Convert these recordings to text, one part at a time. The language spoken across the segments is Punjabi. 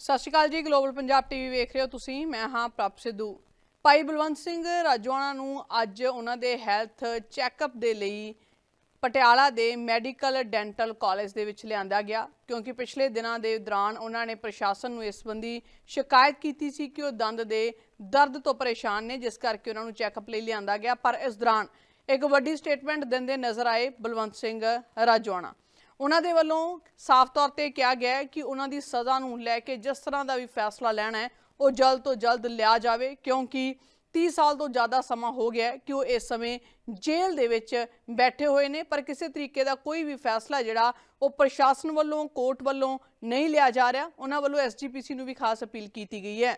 ਸਤਿ ਸ਼੍ਰੀ ਅਕਾਲ ਜੀ ਗਲੋਬਲ ਪੰਜਾਬ ਟੀਵੀ ਵੇਖ ਰਹੇ ਹੋ ਤੁਸੀਂ। ਮੈਂ ਹਾਂ ਪ੍ਰਭ ਸਿੱਧੂ। ਭਾਈ ਬਲਵੰਤ ਸਿੰਘ ਰਾਜਵਾਨਾ ਨੂੰ ਅੱਜ ਉਹਨਾਂ ਦੇ ਹੈਲਥ ਚੈੱਕਅਪ ਦੇ ਲਈ ਪਟਿਆਲਾ ਦੇ ਮੈਡੀਕਲ ਡੈਂਟਲ ਕਾਲਜ ਦੇ ਵਿੱਚ ਲਿਆਂਦਾ ਗਿਆ, ਕਿਉਂਕਿ ਪਿਛਲੇ ਦਿਨਾਂ ਦੇ ਦੌਰਾਨ ਉਹਨਾਂ ਨੇ ਪ੍ਰਸ਼ਾਸਨ ਨੂੰ ਇਸ ਸੰਬੰਧੀ ਸ਼ਿਕਾਇਤ ਕੀਤੀ ਸੀ ਕਿ ਉਹ ਦੰਦ ਦੇ ਦਰਦ ਤੋਂ ਪਰੇਸ਼ਾਨ ਨੇ, ਜਿਸ ਕਰਕੇ ਉਹਨਾਂ ਨੂੰ ਚੈੱਕਅਪ ਲਈ ਲਿਆਂਦਾ ਗਿਆ। ਪਰ ਇਸ ਦੌਰਾਨ ਇੱਕ ਵੱਡੀ ਸਟੇਟਮੈਂਟ ਦਿੰਦੇ ਨਜ਼ਰ ਆਏ ਬਲਵੰਤ ਸਿੰਘ ਰਾਜਵਾਨਾ ਉਹਨਾਂ ਦੇ ਵੱਲੋਂ ਸਾਫ਼ ਤੌਰ ਤੇ ਕਿਹਾ ਗਿਆ ਹੈ ਕਿ ਉਹਨਾਂ ਦੀ ਸਜ਼ਾ ਨੂੰ ਲੈ ਕੇ ਜਿਸ ਤਰ੍ਹਾਂ ਦਾ ਵੀ ਫੈਸਲਾ ਲੈਣਾ ਹੈ, ਉਹ ਜਲਦ ਤੋਂ ਜਲਦ ਲਿਆ ਜਾਵੇ, ਕਿਉਂਕਿ 30 ਸਾਲ ਤੋਂ ਜ਼ਿਆਦਾ ਸਮਾਂ ਹੋ ਗਿਆ ਕਿ ਉਹ ਇਸ ਸਮੇਂ ਜੇਲ੍ਹ ਦੇ ਵਿੱਚ ਬੈਠੇ ਹੋਏ ਨੇ। ਪਰ ਕਿਸੇ ਤਰੀਕੇ ਦਾ ਕੋਈ ਵੀ ਫੈਸਲਾ ਜਿਹੜਾ ਉਹ ਪ੍ਰਸ਼ਾਸਨ ਵੱਲੋਂ, ਕੋਰਟ ਵੱਲੋਂ ਨਹੀਂ ਲਿਆ ਜਾ ਰਿਹਾ। ਉਹਨਾਂ ਵੱਲੋਂ ਐਸਜੀਪੀਸੀ ਨੂੰ ਵੀ ਖਾਸ ਅਪੀਲ ਕੀਤੀ ਗਈ ਹੈ।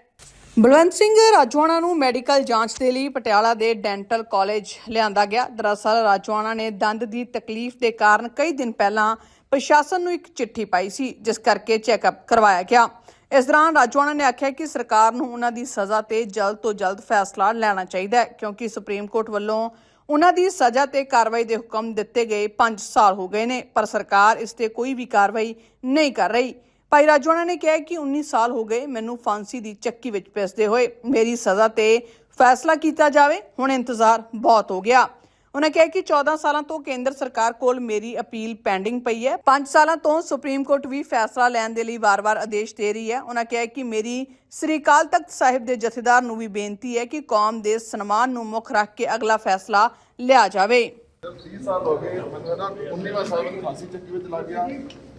ਬਲਵੰਤ ਸਿੰਘ ਰਾਜਵਾਨਾ ਨੂੰ ਮੈਡੀਕਲ ਜਾਂਚ ਦੇ ਲਈ ਪਟਿਆਲਾ ਦੇ ਡੈਂਟਲ ਕਾਲਜ ਲਿਆਂਦਾ ਗਿਆ। ਦਰਅਸਲ ਰਾਜਵਾਨਾ ਨੇ ਦੰਦ ਦੀ ਤਕਲੀਫ ਦੇ ਕਾਰਨ ਕਈ ਦਿਨ ਪਹਿਲਾਂ ਪ੍ਰਸ਼ਾਸਨ ਨੂੰ ਇੱਕ ਚਿੱਠੀ ਪਾਈ ਸੀ, ਜਿਸ ਕਰਕੇ ਚੈੱਕਅਪ ਕਰਵਾਇਆ ਗਿਆ। ਇਸ ਦੌਰਾਨ ਰਾਜਵਾਨਾ ਨੇ ਆਖਿਆ ਕਿ ਸਰਕਾਰ ਨੂੰ ਉਹਨਾਂ ਦੀ ਸਜ਼ਾ ਤੇ ਜਲਦ ਤੋਂ ਜਲਦ ਫੈਸਲਾ ਲੈਣਾ ਚਾਹੀਦਾ ਹੈ, ਕਿਉਂਕਿ ਸੁਪਰੀਮ ਕੋਰਟ ਵੱਲੋਂ ਉਹਨਾਂ ਦੀ ਸਜ਼ਾ ਤੇ ਕਾਰਵਾਈ ਦੇ ਹੁਕਮ ਦਿੱਤੇ ਗਏ 5 ਸਾਲ ਹੋ ਗਏ ਨੇ, ਪਰ ਸਰਕਾਰ ਇਸ ਤੇ ਕੋਈ ਵੀ ਕਾਰਵਾਈ ਨਹੀਂ ਕਰ ਰਹੀ। ਭਾਈ ਰਾਜਵਾਨਾ ਨੇ ਕਿਹਾ ਕਿ 19 ਸਾਲ ਹੋ ਗਏ, ਮੈਨੂੰ ਫਾਂਸੀ ਦੀ ਚੱਕੀ ਵਿੱਚ ਪਿਸਦੇ ਹੋਏ, ਮੇਰੀ ਸਜ਼ਾ ਤੇ ਫੈਸਲਾ ਕੀਤਾ ਜਾਵੇ, ਹੁਣ ਇੰਤਜ਼ਾਰ ਬਹੁਤ ਹੋ ਗਿਆ। ਉਹਨਾਂ ਕਿਹਾ ਕਿ 14 ਸਾਲਾਂ ਤੋਂ ਕੇਂਦਰ ਸਰਕਾਰ ਕੋਲ ਮੇਰੀ ਅਪੀਲ ਪੈਂਡਿੰਗ ਪਈ ਹੈ। 5 ਸਾਲਾਂ ਤੋਂ ਸੁਪਰੀਮ ਕੋਰਟ ਵੀ ਫੈਸਲਾ ਲੈਣ ਦੇ ਲਈ ਵਾਰ-ਵਾਰ ਆਦੇਸ਼ ਦੇ ਰਹੀ ਹੈ। ਉਹਨਾਂ ਕਿਹਾ ਕਿ ਮੇਰੀ ਸ੍ਰੀ ਅਕਾਲ ਤਖਤ ਸਾਹਿਬ ਦੇ ਜਥੇਦਾਰ ਨੂੰ ਵੀ ਬੇਨਤੀ ਹੈ ਕਿ ਕੌਮ ਦੇ ਸਨਮਾਨ ਨੂੰ ਮੁੱਖ ਰੱਖ ਕੇ ਅਗਲਾ ਫੈਸਲਾ ਲਿਆ ਜਾਵੇ। 30 ਸਾਲ ਹੋ ਗਏ, ਮੈਨੂੰ ਨਾ 19ਵਾਂ ਸਾਲ ਵਿੱਚ ਫਾਂਸੀ ਚੱਕੀ ਵਿੱਚ ਲੱਗ ਗਿਆ।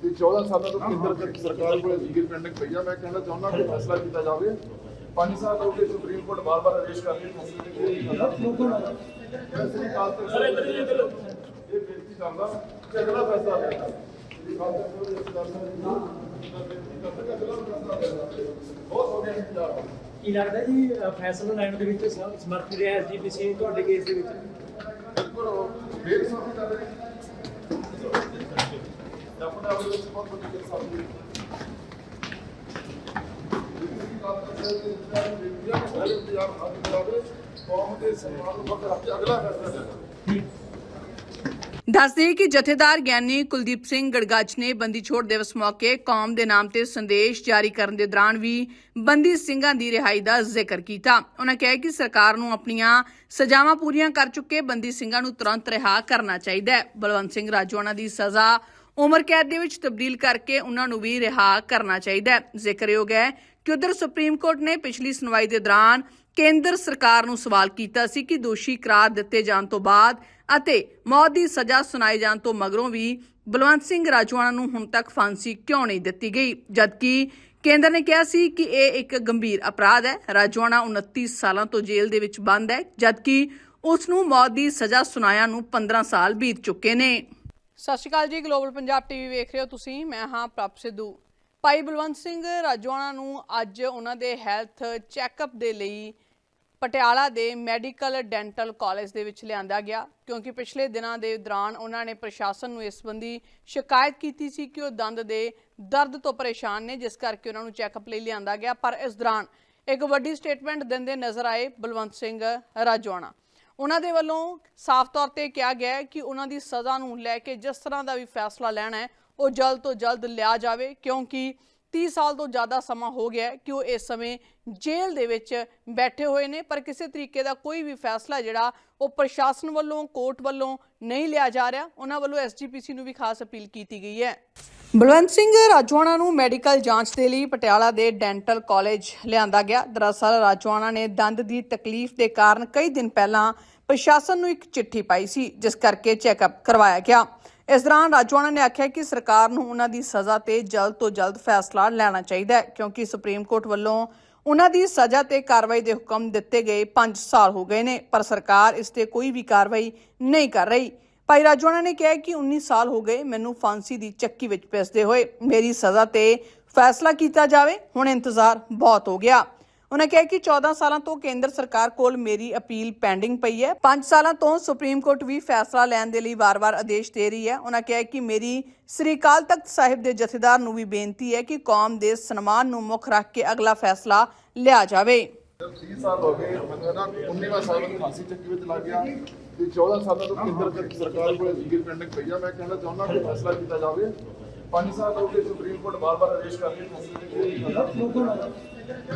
ਤੇ 14 ਸਾਲਾਂ ਤੋਂ ਕੇਂਦਰ ਸਰਕਾਰ ਕੋਲ ਲੀਗਲ ਪੈਂਡਿੰਗ ਪਈ ਆ। ਮੈਂ ਕਹਿਣਾ ਚਾਹੁੰਦਾ ਕਿ ਫੈਸਲਾ ਕੀਤਾ ਜਾਵੇ। 5 ਸਾਲ ਹੋ ਗਏ ਸੁਪਰੀਮ ਕੋਰਟ ਬਾਰ-ਬਾਰ ਆਦੇਸ਼ ਕਰਕੇ ਫਾਂਸੀ ਚੱਕੀ ਮੈਂ ਸ੍ਰੀ ਅਕਾਲ ਤਖਤ ਸਾਹਿਬ ਦੇ ਇਹ ਬੇਨਤੀ ਕਰਦਾ ਕਿ ਅਗਲਾ ਫੈਸਲਾ ਸ੍ਰੀ ਤਖਤ ਸਾਹਿਬ ਦੇ ਜਥੇਦਾਰ ਸਾਹਿਬ ਜੀ ਨੂੰ ਬੇਨਤੀ ਕਰਦਾ ਕਿ ਅਗਲਾ ਫੈਸਲਾ ਜਾਵੇ। ਬਹੁਤ ਹੋ ਗਿਆ ਇੰਤਜ਼ਾਰ ਕੀ ਲੱਗਦਾ ਜੀ ਫੈਸਲਾ ਲੈਣ ਦੇ ਵਿੱਚ ਸਮ- ਸਮਰਥ ਰਿਹਾ ਐਸਜੀਪੀਸੀ ਤੁਹਾਡੇ ਕੇਸ ਦੇ ਵਿੱਚ? ਬਿਲਕੁਲ ਸਾਥੀ ਕਰ ਰਹੇ ਆਪਣੇ ਆਪ ਵਿੱਚ ਬਹੁਤ ਵੱਡੀ ਗੱਲ ਸਾਹਮਣੇ ਕੌਮ ਦੇ ਸਨਮਾਨ ਨੂੰ ਬਰਕਰਾਰ ਰੱਖ ਕੇ ਅਗਲਾ ਫੈਸਲਾ ਲੈਣਾ ਦੱਸਦੇ ਕਿ ਜਥੇਦਾਰ ਗਿਆਨੀ ਕੁਲਦੀਪ ਸਿੰਘ ਗੜਗੱਜ ਨੇ ਬੰਦੀ ਛੋੜ ਦਿਵਸ ਮੌਕੇ ਕੌਮ ਦੇ ਨਾਮ ਤੇ ਸੰਦੇਸ਼ ਜਾਰੀ ਕਰਨ ਦੇ ਦੌਰਾਨ ਵੀ ਬੰਦੀ ਸਿੰਘਾਂ ਦੀ ਰਿਹਾਈ ਦਾ ਜ਼ਿਕਰ ਕੀਤਾ। ਉਹਨਾਂ ਕਿਹਾ ਕਿ ਸਰਕਾਰ ਨੂੰ ਆਪਣੀਆਂ ਸਜ਼ਾਵਾਂ ਪੂਰੀਆਂ ਕਰ ਚੁੱਕੇ ਬੰਦੀ ਸਿੰਘਾਂ ਨੂੰ ਤੁਰੰਤ ਰਿਹਾ ਕਰਨਾ ਚਾਹੀਦਾ ਹੈ। ਬਲਵੰਤ ਸਿੰਘ ਰਾਜੋਆਣਾ ਦੀ ਸਜ਼ਾ ਉਮਰ ਕੈਦ ਦੇ ਵਿੱਚ ਤਬਦੀਲ ਕਰਕੇ ਉਹਨਾਂ ਨੂੰ ਵੀ ਰਿਹਾ ਕਰਨਾ ਚਾਹੀਦਾ ਹੈ। ਜ਼ਿਕਰਯੋਗ ਹੈ ਕਿ ਉਧਰ ਸੁਪਰੀਮ ਕੋਰਟ ਨੇ ਪਿਛਲੀ ਸੁਣਵਾਈ ਦੇ ਦੌਰਾਨ ਕੇਂਦਰ ਸਰਕਾਰ ਨੂੰ ਸਵਾਲ ਕੀਤਾ ਸੀ ਕਿ ਦੋਸ਼ੀ ਕਰਾਰ ਦਿੱਤੇ ਜਾਣ ਤੋਂ ਬਾਅਦ ਅਤੇ ਮੌਤ ਦੀ ਸਜ਼ਾ ਸੁਣਾਏ ਜਾਣ ਤੋਂ ਮਗਰੋਂ ਵੀ ਬਲਵੰਤ ਸਿੰਘ ਰਾਜਵਾਨਾ ਨੂੰ ਹੁਣ ਤੱਕ ਫਾਂਸੀ ਕਿਉਂ ਨਹੀਂ ਦਿੱਤੀ ਗਈ, ਜਦਕਿ ਕੇਂਦਰ ਨੇ ਕਿਹਾ ਸੀ ਕਿ ਇਹ ਇੱਕ ਗੰਭੀਰ ਅਪਰਾਧ ਹੈ। ਰਾਜਵਾਨਾ 29 ਸਾਲਾਂ ਤੋਂ ਜੇਲ੍ਹ ਦੇ ਵਿੱਚ ਬੰਦ ਹੈ, ਜਦਕਿ ਉਸ ਨੂੰ ਮੌਤ ਦੀ ਸਜ਼ਾ ਸੁਣਾਇਆ ਨੂੰ 15 ਸਾਲ ਬੀਤ ਚੁੱਕੇ ਨੇ। ਸਤਿ ਸ਼੍ਰੀ ਅਕਾਲ ਜੀ ਗਲੋਬਲ ਪੰਜਾਬ ਟੀਵੀ ਵੇਖ ਰਹੇ ਹੋ ਤੁਸੀਂ। ਮੈਂ ਹਾਂ ਪ੍ਰਭ ਸਿੱਧੂ। ਭਾਈ ਬਲਵੰਤ ਸਿੰਘ ਰਾਜਵਾਨਾ ਨੂੰ ਅੱਜ ਉਹਨਾਂ ਦੇ ਹੈਲਥ ਚੈੱਕਅਪ ਦੇ ਲਈ ਪਟਿਆਲਾ ਦੇ ਮੈਡੀਕਲ ਡੈਂਟਲ ਕਾਲਜ ਦੇ ਵਿੱਚ ਲਿਆਂਦਾ ਗਿਆ, ਕਿਉਂਕਿ ਪਿਛਲੇ ਦਿਨਾਂ ਦੇ ਦੌਰਾਨ ਉਹਨਾਂ ਨੇ ਪ੍ਰਸ਼ਾਸਨ ਨੂੰ ਇਸ ਸੰਬੰਧੀ ਸ਼ਿਕਾਇਤ ਕੀਤੀ ਸੀ ਕਿ ਉਹ ਦੰਦ ਦੇ ਦਰਦ ਤੋਂ ਪਰੇਸ਼ਾਨ ਨੇ, ਜਿਸ ਕਰਕੇ ਉਹਨਾਂ ਨੂੰ ਚੈੱਕਅਪ ਲਈ ਲਿਆਂਦਾ ਗਿਆ। ਪਰ ਇਸ ਦੌਰਾਨ ਇੱਕ ਵੱਡੀ ਸਟੇਟਮੈਂਟ ਦਿੰਦੇ ਨਜ਼ਰ ਆਏ ਬਲਵੰਤ ਸਿੰਘ ਰਾਜਵਾਨਾ ਉਹਨਾਂ ਦੇ ਵੱਲੋਂ ਸਾਫ਼ ਤੌਰ ਤੇ ਕਿਹਾ ਗਿਆ ਹੈ ਕਿ ਉਹਨਾਂ ਦੀ ਸਜ਼ਾ ਨੂੰ ਲੈ ਕੇ ਜਿਸ ਤਰ੍ਹਾਂ ਦਾ ਵੀ ਫੈਸਲਾ ਲੈਣਾ ਹੈ, ਉਹ ਜਲਦ ਤੋਂ ਜਲਦ ਲਿਆ ਜਾਵੇ, ਕਿਉਂਕਿ 30 ਸਾਲ ਤੋਂ ਜ਼ਿਆਦਾ ਸਮਾਂ ਹੋ ਗਿਆ ਕਿ ਉਹ ਇਸ ਸਮੇਂ ਜੇਲ੍ਹ ਦੇ ਵਿੱਚ ਬੈਠੇ ਹੋਏ ਨੇ। ਪਰ ਕਿਸੇ ਤਰੀਕੇ ਦਾ ਕੋਈ ਵੀ ਫੈਸਲਾ ਜਿਹੜਾ ਉਹ ਪ੍ਰਸ਼ਾਸਨ ਵੱਲੋਂ, ਕੋਰਟ ਵੱਲੋਂ ਨਹੀਂ ਲਿਆ ਜਾ ਰਿਹਾ। ਉਹਨਾਂ ਵੱਲੋਂ ਐਸਜੀਪੀਸੀ ਨੂੰ ਵੀ ਖਾਸ ਅਪੀਲ ਕੀਤੀ ਗਈ ਹੈ। ਬਲਵੰਤ ਸਿੰਘ ਰਾਜਵਾਨਾ ਨੂੰ ਮੈਡੀਕਲ ਜਾਂਚ ਦੇ ਲਈ ਪਟਿਆਲਾ ਦੇ ਡੈਂਟਲ ਕਾਲਜ ਲਿਆਂਦਾ ਗਿਆ। ਦਰਅਸਲ ਰਾਜਵਾਨਾ ਨੇ ਦੰਦ ਦੀ ਤਕਲੀਫ ਦੇ ਕਾਰਨ ਕਈ ਦਿਨ ਪਹਿਲਾਂ ਪ੍ਰਸ਼ਾਸਨ ਨੂੰ ਇੱਕ ਚਿੱਠੀ ਪਾਈ ਸੀ, ਜਿਸ ਕਰਕੇ ਚੈੱਕਅਪ ਕਰਵਾਇਆ ਗਿਆ। ਇਸ ਦੌਰਾਨ ਰਾਜਵਾਨਾ ਨੇ ਆਖਿਆ ਕਿ ਸਰਕਾਰ ਨੂੰ ਉਹਨਾਂ ਦੀ ਸਜ਼ਾ ਤੇ ਜਲਦ ਤੋਂ ਜਲਦ ਫੈਸਲਾ ਲੈਣਾ ਚਾਹੀਦਾ ਹੈ, ਕਿਉਂਕਿ ਸੁਪਰੀਮ ਕੋਰਟ ਵੱਲੋਂ ਉਹਨਾਂ ਦੀ ਸਜ਼ਾ ਤੇ ਕਾਰਵਾਈ ਦੇ ਹੁਕਮ ਦਿੱਤੇ ਗਏ 5 ਸਾਲ ਹੋ ਗਏ ਨੇ, ਪਰ ਸਰਕਾਰ ਇਸ ਤੇ ਕੋਈ ਵੀ ਕਾਰਵਾਈ ਨਹੀਂ ਕਰ ਰਹੀ। ਭਾਈ ਰਾਜਵਾਨਾ ਨੇ ਕਿਹਾ ਕਿ 19 ਸਾਲ ਹੋ ਗਏ ਮੈਨੂੰ ਫਾਂਸੀ ਦੀ ਚੱਕੀ ਵਿੱਚ ਪਿਸਦੇ ਹੋਏ। ਮੇਰੀ ਸਜ਼ਾ ਤੇ ਫੈਸਲਾ ਕੀਤਾ ਜਾਵੇ, ਹੁਣ ਇੰਤਜ਼ਾਰ ਬਹੁਤ ਹੋ ਗਿਆ। ਉਹਨਾਂ ਕਿਹਾ ਕਿ 14 ਸਾਲਾਂ ਤੋਂ ਕੇਂਦਰ ਸਰਕਾਰ ਕੋਲ ਮੇਰੀ ਅਪੀਲ ਪੈਂਡਿੰਗ ਪਈ ਹੈ। 5 ਸਾਲਾਂ ਤੋਂ ਸੁਪਰੀਮ ਕੋਰਟ ਵੀ ਫੈਸਲਾ ਲੈਣ ਦੇ ਲਈ ਵਾਰ-ਵਾਰ ਆਦੇਸ਼ ਦੇ ਰਹੀ ਹੈ। ਉਹਨਾਂ ਕਿਹਾ ਕਿ ਮੇਰੀ ਸ੍ਰੀ ਅਕਾਲ ਤਖਤ ਸਾਹਿਬ ਦੇ ਜਥੇਦਾਰ ਨੂੰ ਵੀ ਬੇਨਤੀ ਹੈ ਕਿ ਕੌਮ ਦੇ ਸਨਮਾਨ ਨੂੰ ਮੁੱਖ ਰੱਖ ਕੇ ਅਗਲਾ ਫੈਸਲਾ ਲਿਆ ਜਾਵੇ। 30 ਸਾਲ ਹੋ ਗਏ, ਮੈਨੂੰ ਨਾ 19ਵਾਂ ਸਾਲ ਵਿੱਚ ਫਾਂਸੀ ਚੱਕੀ ਵਿੱਚ ਲੱਗ ਗਿਆ। ਤੇ 14 ਸਾਲਾਂ ਤੋਂ ਕੇਂਦਰ ਸਰਕਾਰ ਕੋਲ ਲੀਗਲ ਪੈਂਡਿੰਗ ਪਈ ਆ। ਮੈਂ ਕਹਿਣਾ ਚਾਹੁੰਦਾ ਕਿ ਫੈਸਲਾ ਕੀਤਾ ਜਾਵੇ। 5 ਸਾਲ ਹੋ ਗਏ ਸੁਪਰੀਮ ਕੋਰਟ ਬਾਰ-ਬਾਰ ਆਦੇਸ਼ ਕਰ ਰਹੀ ਹੈ ਫੈਸਲੇ ਦੇ ਕੋਈ ਨਹੀਂ ਹੁੰਦਾ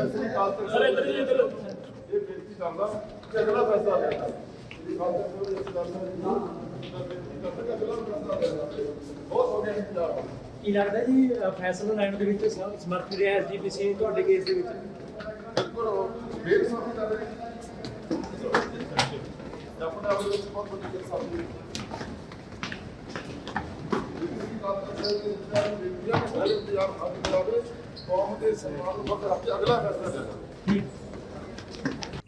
ਸ੍ਰੀ ਕਾਲ ਤੱਕ ਸਰ ਇੱਧਰ ਜੀ ਇੱਧਰ ਇਹ ਬੇਨਤੀ ਕਰਦਾ ਕਿ ਅਗਲਾ ਫੈਸਲਾ ਲੈਣਾ ਸ੍ਰੀ ਕਾਲ ਤੱਕ ਇਸ ਗੱਲ ਦਾ ਬੇਨਤੀ ਕਰਦਾ ਕਿ ਅਗਲਾ ਫੈਸਲਾ ਲੈਣਾ ਬਹੁਤ ਹੋ ਗਿਆ ਇੰਤਜ਼ਾਰ। ਕੀ ਲੱਗਦਾ ਜੀ ਫੈਸਲਾ ਲੈਣ ਦੇ ਵਿੱਚ ਸਮਰਥ ਰਿਹਾ ਐਸਜੀਪੀਸੀ ਤੁਹਾਡੇ ਕੇਸ ਦੇ ਵਿੱਚ? ਬਿਲਕੁਲ ਫੇਰ ਸਾਫੀ ਕਰ ਰਹੇ ਆਪਣੇ ਆਪ ਵਿੱਚ ਬਹੁਤ ਵੱਡੀ ਗੱਲ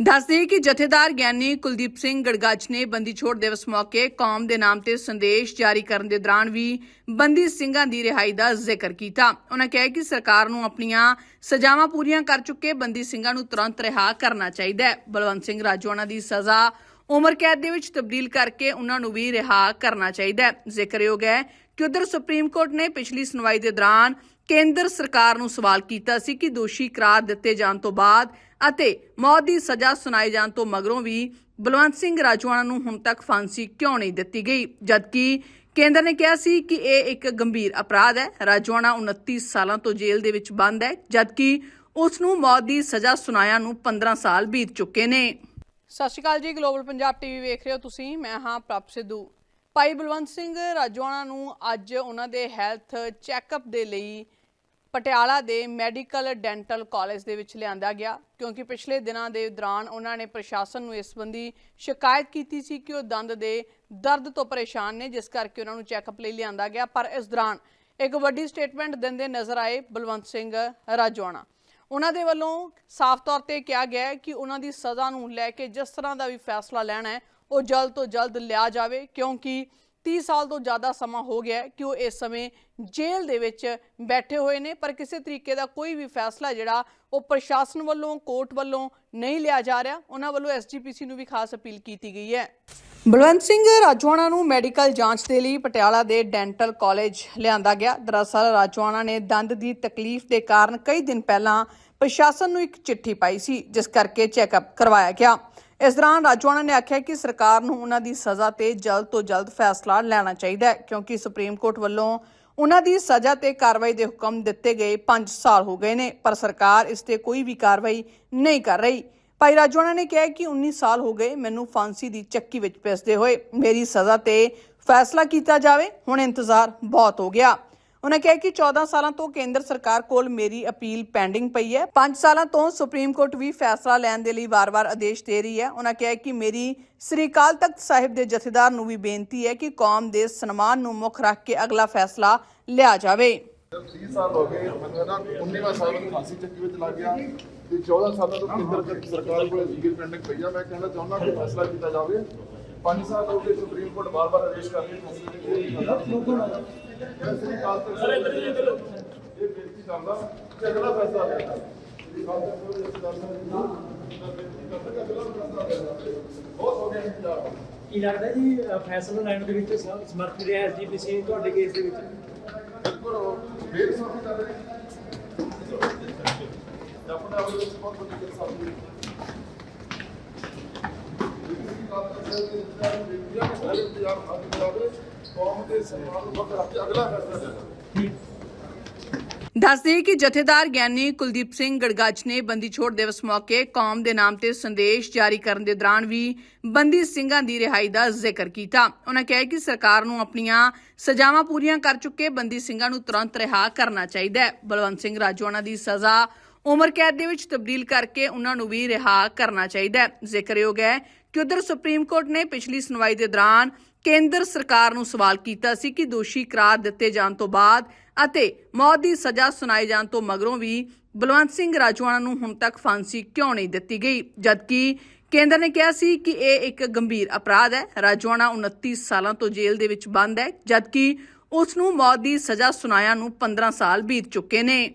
ਦੱਸਦੇ ਕਿ ਜਥੇਦਾਰ ਗਿਆਨੀ ਕੁਲਦੀਪ ਸਿੰਘ ਗੜਗਾਚ ਨੇ ਬੰਦੀ ਛੋੜ ਦਿਵਸ ਮੌਕੇ ਕੌਮ ਦੇ ਨਾਮ ਤੇ ਸੰਦੇਸ਼ ਜਾਰੀ ਕਰਨ ਦੇ ਦੌਰਾਨ ਵੀ ਬੰਦੀ ਸਿੰਘਾਂ ਦੀ ਰਿਹਾਈ ਦਾ ਜ਼ਿਕਰ ਕੀਤਾ। ਉਹਨਾਂ ਕਿਹਾ ਕਿ ਸਰਕਾਰ ਨੂੰ ਆਪਣੀਆਂ ਸਜ਼ਾਵਾਂ ਪੂਰੀਆਂ ਕਰ ਚੁੱਕੇ ਬੰਦੀ ਸਿੰਘਾਂ ਨੂੰ ਤੁਰੰਤ ਰਿਹਾ ਕਰਨਾ ਚਾਹੀਦਾ ਹੈ। ਬਲਵੰਤ ਸਿੰਘ ਰਾਜੋਆਣਾ ਦੀ ਸਜ਼ਾ ਉਮਰ ਕੈਦ ਦੇ ਵਿੱਚ ਤਬਦੀਲ ਕਰਕੇ ਉਹਨਾਂ ਨੂੰ ਵੀ ਰਿਹਾ ਕਰਨਾ ਚਾਹੀਦਾ ਹੈ। ਜ਼ਿਕਰਯੋਗ ਹੈ ਕਿ ਉਧਰ ਸੁਪਰੀਮ ਕੋਰਟ ਨੇ ਪਿਛਲੀ ਸੁਣਵਾਈ ਦੇ ਦੌਰਾਨ ਕੇਂਦਰ ਸਰਕਾਰ ਨੂੰ ਸਵਾਲ ਕੀਤਾ ਸੀ ਕਿ ਦੋਸ਼ੀ ਕਰਾਰ ਦਿੱਤੇ ਜਾਣ ਤੋਂ ਬਾਅਦ ਅਤੇ ਮੌਤ ਦੀ ਸਜ਼ਾ ਸੁਣਾਏ ਜਾਣ ਤੋਂ ਮਗਰੋਂ ਵੀ ਬਲਵੰਤ ਸਿੰਘ ਰਾਜਵਾਨਾ ਨੂੰ ਹੁਣ ਤੱਕ ਫਾਂਸੀ ਕਿਉਂ ਨਹੀਂ ਦਿੱਤੀ ਗਈ, ਜਦਕਿ ਕੇਂਦਰ ਨੇ ਕਿਹਾ ਸੀ ਕਿ ਇਹ ਇੱਕ ਗੰਭੀਰ ਅਪਰਾਧ ਹੈ। ਰਾਜਵਾਨਾ 29 ਸਾਲਾਂ ਤੋਂ ਜੇਲ੍ਹ ਦੇ ਵਿੱਚ ਬੰਦ ਹੈ, ਜਦਕਿ ਉਸ ਨੂੰ ਮੌਤ ਦੀ ਸਜ਼ਾ ਸੁਣਾਇਆ ਨੂੰ 15 ਸਾਲ ਬੀਤ ਚੁੱਕੇ ਨੇ। ਸਤਿ ਸ਼੍ਰੀ ਅਕਾਲ ਜੀ ਗਲੋਬਲ ਪੰਜਾਬ ਟੀਵੀ ਵੇਖ ਰਹੇ ਹੋ ਤੁਸੀਂ। ਮੈਂ ਹਾਂ ਪ੍ਰਭ ਸਿੱਧੂ। ਭਾਈ ਬਲਵੰਤ ਸਿੰਘ ਰਾਜਵਾਨਾ ਨੂੰ ਅੱਜ ਉਹਨਾਂ ਦੇ ਹੈਲਥ ਚੈੱਕਅਪ ਦੇ ਲਈ ਪਟਿਆਲਾ ਦੇ ਮੈਡੀਕਲ ਡੈਂਟਲ ਕਾਲਜ ਦੇ ਵਿੱਚ ਲਿਆਂਦਾ ਗਿਆ, ਕਿਉਂਕਿ ਪਿਛਲੇ ਦਿਨਾਂ ਦੇ ਦੌਰਾਨ ਉਹਨਾਂ ਨੇ ਪ੍ਰਸ਼ਾਸਨ ਨੂੰ ਇਸ ਸੰਬੰਧੀ ਸ਼ਿਕਾਇਤ ਕੀਤੀ ਸੀ ਕਿ ਉਹ ਦੰਦ ਦੇ ਦਰਦ ਤੋਂ ਪਰੇਸ਼ਾਨ ਨੇ, ਜਿਸ ਕਰਕੇ ਉਹਨਾਂ ਨੂੰ ਚੈੱਕਅਪ ਲਈ ਲਿਆਂਦਾ ਗਿਆ। ਪਰ ਇਸ ਦੌਰਾਨ ਇੱਕ ਵੱਡੀ ਸਟੇਟਮੈਂਟ ਦਿੰਦੇ ਨਜ਼ਰ ਆਏ ਬਲਵੰਤ ਸਿੰਘ ਰਾਜਵਾਨਾ ਉਹਨਾਂ ਦੇ ਵੱਲੋਂ ਸਾਫ਼ ਤੌਰ ਤੇ ਕਿਹਾ ਗਿਆ ਹੈ ਕਿ ਉਹਨਾਂ ਦੀ ਸਜ਼ਾ ਨੂੰ ਲੈ ਕੇ ਜਿਸ ਤਰ੍ਹਾਂ ਦਾ ਵੀ ਫੈਸਲਾ ਲੈਣਾ ਹੈ, ਉਹ ਜਲਦ ਤੋਂ ਜਲਦ ਲਿਆ ਜਾਵੇ, ਕਿਉਂਕਿ 30 ਸਾਲ ਤੋਂ ਜ਼ਿਆਦਾ ਸਮਾਂ ਹੋ ਗਿਆ ਕਿ ਉਹ ਇਸ ਸਮੇਂ ਜੇਲ੍ਹ ਦੇ ਵਿੱਚ ਬੈਠੇ ਹੋਏ ਨੇ। ਪਰ ਕਿਸੇ ਤਰੀਕੇ ਦਾ ਕੋਈ ਵੀ ਫੈਸਲਾ ਜਿਹੜਾ, ਉਹ ਪ੍ਰਸ਼ਾਸਨ ਵੱਲੋਂ, ਕੋਰਟ ਵੱਲੋਂ ਨਹੀਂ ਲਿਆ ਜਾ ਰਿਹਾ। ਉਹਨਾਂ ਵੱਲੋਂ ਐਸਜੀਪੀਸੀ ਨੂੰ ਵੀ ਖਾਸ ਅਪੀਲ ਕੀਤੀ ਗਈ ਹੈ। ਬਲਵੰਤ ਸਿੰਘ ਰਾਜਵਾਨਾ ਨੂੰ ਮੈਡੀਕਲ ਜਾਂਚ ਦੇ ਲਈ ਪਟਿਆਲਾ ਦੇ ਡੈਂਟਲ ਕਾਲਜ ਲਿਆਂਦਾ ਗਿਆ। ਦਰਅਸਲ ਰਾਜਵਾਨਾ ਨੇ ਦੰਦ ਦੀ ਤਕਲੀਫ ਦੇ ਕਾਰਨ ਕਈ ਦਿਨ ਪਹਿਲਾਂ ਪ੍ਰਸ਼ਾਸਨ ਨੂੰ ਇੱਕ ਚਿੱਠੀ ਪਾਈ ਸੀ, ਜਿਸ ਕਰਕੇ ਚੈੱਕਅਪ ਕਰਵਾਇਆ ਗਿਆ। ਇਸ ਦੌਰਾਨ ਰਾਜਵਾਨਾ ਨੇ ਆਖਿਆ ਕਿ ਸਰਕਾਰ ਨੂੰ ਉਹਨਾਂ ਦੀ ਸਜ਼ਾ ਤੇ ਜਲਦ ਤੋਂ ਜਲਦ ਫੈਸਲਾ ਲੈਣਾ ਚਾਹੀਦਾ ਹੈ, ਕਿਉਂਕਿ ਸੁਪਰੀਮ ਕੋਰਟ ਵੱਲੋਂ ਉਹਨਾਂ ਦੀ ਸਜ਼ਾ ਤੇ ਕਾਰਵਾਈ ਦੇ ਹੁਕਮ ਦਿੱਤੇ ਗਏ 5 ਸਾਲ ਹੋ ਗਏ ਨੇ, ਪਰ ਸਰਕਾਰ ਇਸ ਤੇ ਕੋਈ ਵੀ ਕਾਰਵਾਈ ਨਹੀਂ ਕਰ ਰਹੀ। ਭਾਈ ਰਾਜਵਾਨਾ ਨੇ ਕਿਹਾ ਕਿ 19 ਸਾਲ ਹੋ ਗਏ ਮੈਨੂੰ ਫਾਂਸੀ ਦੀ ਚੱਕੀ ਵਿੱਚ ਪਿਸਦੇ ਹੋਏ। ਮੇਰੀ ਸਜ਼ਾ ਤੇ ਫੈਸਲਾ ਕੀਤਾ ਜਾਵੇ। ਹੁਣ ਇੰਤਜ਼ਾਰ ਬਹੁਤ ਹੋ ਗਿਆ। ਉਹਨਾਂ ਕਿਹਾ ਕਿ 14 ਸਾਲਾਂ ਤੋਂ ਕੇਂਦਰ ਸਰਕਾਰ ਕੋਲ ਮੇਰੀ ਅਪੀਲ ਪੈਂਡਿੰਗ ਪਈ ਹੈ। 5 ਸਾਲਾਂ ਤੋਂ ਸੁਪਰੀਮ ਕੋਰਟ ਵੀ ਫੈਸਲਾ ਲੈਣ ਦੇ ਲਈ ਵਾਰ-ਵਾਰ ਆਦੇਸ਼ ਦੇ ਰਹੀ ਹੈ। ਉਹਨਾਂ ਕਿਹਾ ਕਿ ਮੇਰੀ ਸ੍ਰੀ ਅਕਾਲ ਤਖਤ ਸਾਹਿਬ ਦੇ ਜਥੇਦਾਰ ਨੂੰ ਵੀ ਬੇਨਤੀ ਹੈ ਕਿ ਕੌਮ ਦੇ ਸਨਮਾਨ ਨੂੰ ਮੁੱਖ ਰੱਖ ਕੇ ਅਗਲਾ ਫੈਸਲਾ ਲਿਆ ਜਾਵੇ। 30 ਸਾਲ ਹੋ ਗਏ ਮੈਨੂੰ ਨਾ 19ਵਾਂ ਸਾਲ ਮੈਨੂੰ ਫਾਂਸੀ ਚੱਕੀ ਵਿੱਚ ਲੱਗ ਗਿਆ। ਤੇ 14 ਸਾਲਾਂ ਤੋਂ ਕੇਂਦਰ ਤੱਕ ਸਰਕਾਰ ਕੋਲ ਲੀਗਲ ਪੈਂਡਿੰਗ ਪਈ ਆ ਮੈਂ ਕਹਿਣਾ ਚਾਹੁੰਦਾ ਕਿ ਫੈਸਲਾ ਕੀਤਾ ਜਾਵੇ। 5 ਸਾਲ ਹੋ ਗਏ ਸੁਪਰੀਮ ਕੋਰਟ ਬਾਰ-ਬਾਰ ਆਦੇਸ਼ ਕਰ ਰਹੀ ਹੈ। ਫੈਸਲੇ ਦੇ ਕੋਈ ਨਹੀਂ ਹੁੰਦਾ ਸ੍ਰੀ ਕਾਲ ਤੱਕ ਸਰ ਇੱਧਰ ਜੀ ਇੱਧਰ ਇਹ ਬੇਨਤੀ ਕਰਦਾ ਕਿ ਅਗਲਾ ਫੈਸਲਾ ਲੈਣਾ ਸ੍ਰੀ ਕਾਲ ਤੱਕ ਸਰ ਇਸ ਗੱਲ ਦਾ ਬੇਨਤੀ ਕਰਦਾ ਕਿ ਅਗਲਾ ਫੈਸਲਾ ਲੈਣਾ ਬਹੁਤ ਹੋ ਗਿਆ ਇੰਤਜ਼ਾਰ ਕੀ ਲੱਗਦਾ ਜੀ ਅ, ਫੈਸਲਾ ਲੈਣ ਦੇ ਵਿੱਚ ਸ- ਸਮਰਥ ਰਿਹਾ ਐਸਜੀਪੀਸੀ ਤੁਹਾਡੇ ਕੇਸ ਦੇ ਵਿੱਚ? ਬਿਲਕੁਲ ਫੇਰ ਸਾਫੀ ਕਰ ਰਹੇ ਆਪਣੇ ਆਪ ਵਿੱਚ ਬਹੁਤ ਵੱਡੀ ਗੱਲ ਸਾਫੀ ਕੌਮ ਦੇ ਸਨਮਾਨ ਨੂੰ ਵਕਤ ਕੇ ਅਗਲਾ ਫੈਸਲਾ ਲੈਣਾ ਦੱਸਦੇ ਕਿ ਜਥੇਦਾਰ ਗਿਆਨੀ ਕੁਲਦੀਪ ਸਿੰਘ ਗੜਗਾਚ ਨੇ ਬੰਦੀ ਛੋੜ ਦਿਵਸ ਮੌਕੇ ਕੌਮ ਦੇ ਨਾਮ ਤੇ ਸੰਦੇਸ਼ ਜਾਰੀ ਕਰਨ ਦੇ ਦੌਰਾਨ ਵੀ ਬੰਦੀ ਸਿੰਘਾਂ ਦੀ ਰਿਹਾਈ ਦਾ ਜ਼ਿਕਰ ਕੀਤਾ। ਉਹਨਾਂ ਕਿਹਾ ਕਿ ਸਰਕਾਰ ਨੂੰ ਆਪਣੀਆਂ ਸਜ਼ਾਵਾਂ ਪੂਰੀਆਂ ਕਰ ਚੁੱਕੇ ਬੰਦੀ ਸਿੰਘਾਂ ਨੂੰ ਤੁਰੰਤ ਰਿਹਾ ਕਰਨਾ ਚਾਹੀਦਾ ਹੈ। ਬਲਵੰਤ ਸਿੰਘ ਰਾਜੋਆਣਾ ਦੀ ਸਜ਼ਾ ਉਮਰ ਕੈਦ ਦੇ ਵਿੱਚ ਤਬਦੀਲ ਕਰਕੇ ਉਹਨਾਂ ਨੂੰ ਵੀ ਰਿਹਾ ਕਰਨਾ ਚਾਹੀਦਾ ਹੈ। ਜ਼ਿਕਰਯੋਗ ਹੈ ਕਿ ਉਧਰ ਸੁਪਰੀਮ ਕੋਰਟ ਨੇ ਪਿਛਲੀ ਸੁਣਵਾਈ ਦੇ ਦੌਰਾਨ ਕੇਂਦਰ ਸਰਕਾਰ ਨੂੰ ਸਵਾਲ ਕੀਤਾ ਸੀ ਕਿ ਦੋਸ਼ੀ ਕਰਾਰ ਦਿੱਤੇ ਜਾਣ ਤੋਂ ਬਾਅਦ ਅਤੇ ਮੌਤ ਦੀ ਸਜ਼ਾ ਸੁਣਾਏ ਜਾਣ ਤੋਂ ਮਗਰੋਂ ਵੀ ਬਲਵੰਤ ਸਿੰਘ ਰਾਜਵਾਨਾ ਨੂੰ ਹੁਣ ਤੱਕ ਫਾਂਸੀ ਕਿਉਂ ਨਹੀਂ ਦਿੱਤੀ ਗਈ? ਜਦਕਿ ਕੇਂਦਰ ਨੇ ਕਿਹਾ ਸੀ ਕਿ ਇਹ ਇੱਕ ਗੰਭੀਰ ਅਪਰਾਧ ਹੈ। ਰਾਜਵਾਨਾ 29 ਸਾਲਾਂ ਤੋਂ ਜੇਲ੍ਹ ਦੇ ਵਿੱਚ ਬੰਦ ਹੈ, ਜਦਕਿ ਉਸ ਨੂੰ ਮੌਤ ਦੀ ਸਜ਼ਾ ਸੁਣਾਇਆ ਨੂੰ 15 ਸਾਲ ਬੀਤ ਚੁੱਕੇ ਨੇ।